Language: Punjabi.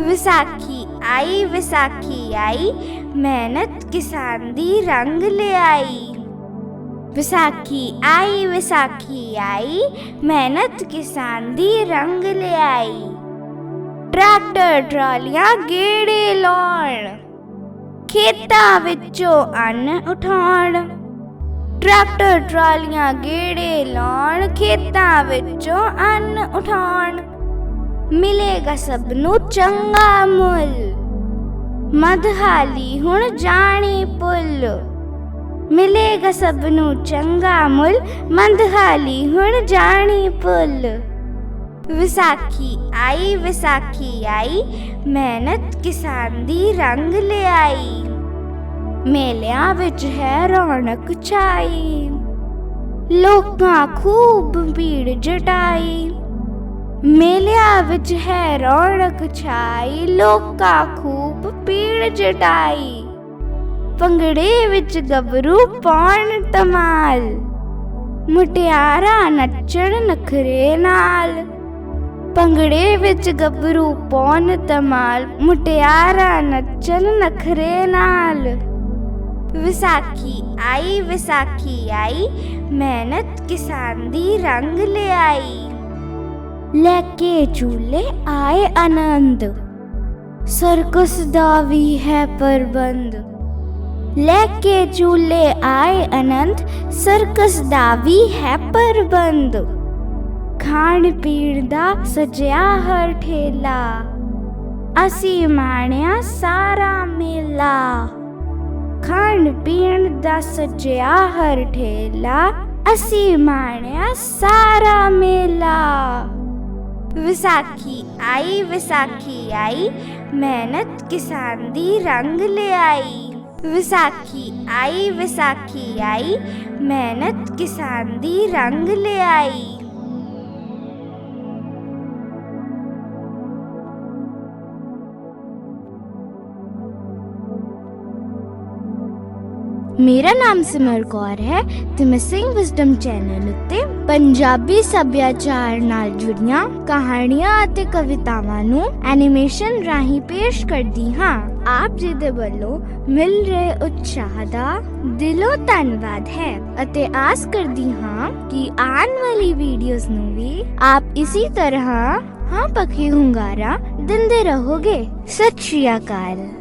ਵਿਸਾਖੀ ਆਈ ਵਿਸਾਖੀ ਆਈ, ਮਿਹਨਤ ਕਿਸਾਨ ਦੀ ਰੰਗ ਲਿਆਈ। ਵਿਸਾਖੀ ਆਈ ਵਿਸਾਖੀ ਆਈ, ਮਿਹਨਤ ਕਿਸਾਨ ਦੀ ਰੰਗ ਲਿਆਈ। ਟਰੈਕਟਰ, ਟਰਾਲੀਆਂ ਗੇੜੇ ਲਾਉਣ, ਖੇਤਾਂ ਵਿੱਚੋਂ ਅੰਨ ਉਠਾਉਣ। ਟਰੈਕਟਰ, ਟਰਾਲੀਆਂ ਗੇੜੇ ਲਾਉਣ, ਖੇਤਾਂ ਵਿੱਚੋਂ ਅੰਨ ਉਠਾਉਣ। ਮਿਲੇਗਾ ਸਭ ਨੂੰ ਚੰਗਾ ਮੁੱਲ। ਮਦਹਾਲੀ ਹੁਣ ਜਾਣੀ ਪੁੱਲ। ਮਿਲੇਗਾ ਸਭ ਨੂੰ ਚੰਗਾ ਮੁੱਲ। ਮੰਦਹਾਲੀ ਹੁਣ ਜਾਣੀ ਪੁੱਲ। ਵਿਸਾਖੀ ਆਈ ਵਿਸਾਖੀ ਆਈ। ਮਿਹਨਤ ਕਿਸਾਨ ਦੀ ਰੰਗ ਲਿਆਈ। ਮੇਲਿਆਂ ਵਿੱਚ ਹੈ ਰੌਣਕ ਛਾਈ। ਲੋਕਾਂ ਖੂਬ ਭੀੜ ਜਟਾਈ। ਮੇਲਿਆਂ ਵਿੱਚ ਹੈ ਰੌਣਕ ਛਾਈ, ਲੋਕਾਂ ਖੂਬ ਪੀੜ ਜਟਾਈ। ਭੰਗੜੇ ਵਿੱਚ ਗੱਭਰੂ ਪਾਉਣ ਤਮਾਲ ਮੁਟਿਆਰਾਂ ਨੱਚਣ ਨਖਰੇ ਨਾਲ। ਭੰਗੜੇ ਵਿੱਚ ਗੱਭਰੂ ਪਾਉਣ ਤਮਾਲ ਮੁਟਿਆਰਾਂ ਨੱਚਣ ਨਖਰੇ ਨਾਲ। ਵਿਸਾਖੀ ਆਈ ਵਿਸਾਖੀ ਆਈ, ਮਿਹਨਤ ਕਿਸਾਨ ਦੀ ਰੰਗ ਲਿਆਈ। ਲੈ ਕੇ ਝੂਲੇ ਆਏ ਆਨੰਦ। ਸਰਕਸ ਦਾ ਵੀ ਹੈ ਪ੍ਰਬੰਧ। ਲੈ ਕੇ ਝੂਲੇ ਆਏ ਆਨੰਦ, ਸਰਕਸ ਦਾ ਵੀ ਹੈ ਪ੍ਰਬੰਧ। ਖਾਣ ਪੀਣ ਦਾ ਸਜਿਆ ਹਰ ਠੇਲਾ। ਅਸੀਂ ਮਾਣਿਆ ਸਾਰਾ ਮੇਲਾ। ਖਾਣ ਪੀਣ ਦਾ ਸਜਿਆ ਹਰ ਠੇਲਾ, ਅਸੀਂ ਮਾਣਿਆ ਸਾਰਾ ਮੇਲਾ। ਵਿਸਾਖੀ ਆਈ ਵਿਸਾਖੀ ਆਈ, ਮਿਹਨਤ ਕਿਸਾਨ ਦੀ ਰੰਗ ਲਿਆਈ। ਵਿਸਾਖੀ ਆਈ ਵਿਸਾਖੀ ਆਈ, ਮਿਹਨਤ ਕਿਸਾਨ ਦੀ ਰੰਗ ਲਿਆਈ। ਮੇਰਾ ਨਾਮ ਸਿਮਰ ਕੌਰ ਹੈ ਤੇ ਮੈਂ ਸਿੰਘ ਵਿਜ਼ਡਮ ਚੈਨਲ ਉੱਤੇ ਪੰਜਾਬੀ ਸੱਭਿਆਚਾਰ ਨਾਲ ਜੁੜੀਆਂ ਕਹਾਣੀਆਂ ਅਤੇ ਕਵਿਤਾਵਾਂ ਨੂੰ ਐਨੀਮੇਸ਼ਨ ਰਾਹੀਂ ਪੇਸ਼ ਕਰਦੀ ਹਾਂ ਆਪ ਜੀ ਦੇ ਵੱਲੋਂ ਮਿਲ ਰਹੇ ਉਤਸ਼ਾਹ ਦਾ ਦਿਲੋਂ ਧੰਨਵਾਦ ਹੈ ਅਤੇ ਆਸ ਕਰਦੀ ਹਾਂ ਕਿ ਆਉਣ ਵਾਲੀ ਵੀਡੀਓਜ਼ ਨੂੰ ਵੀ ਆਪ ਇਸੇ ਤਰ੍ਹਾਂ ਹਾਂ ਪੱਖੀ ਹੁੰਗਾਰਾ ਦਿੰਦੇ ਰਹੋਗੇ ਸਤਿ ਸ਼੍ਰੀ ਅਕਾਲ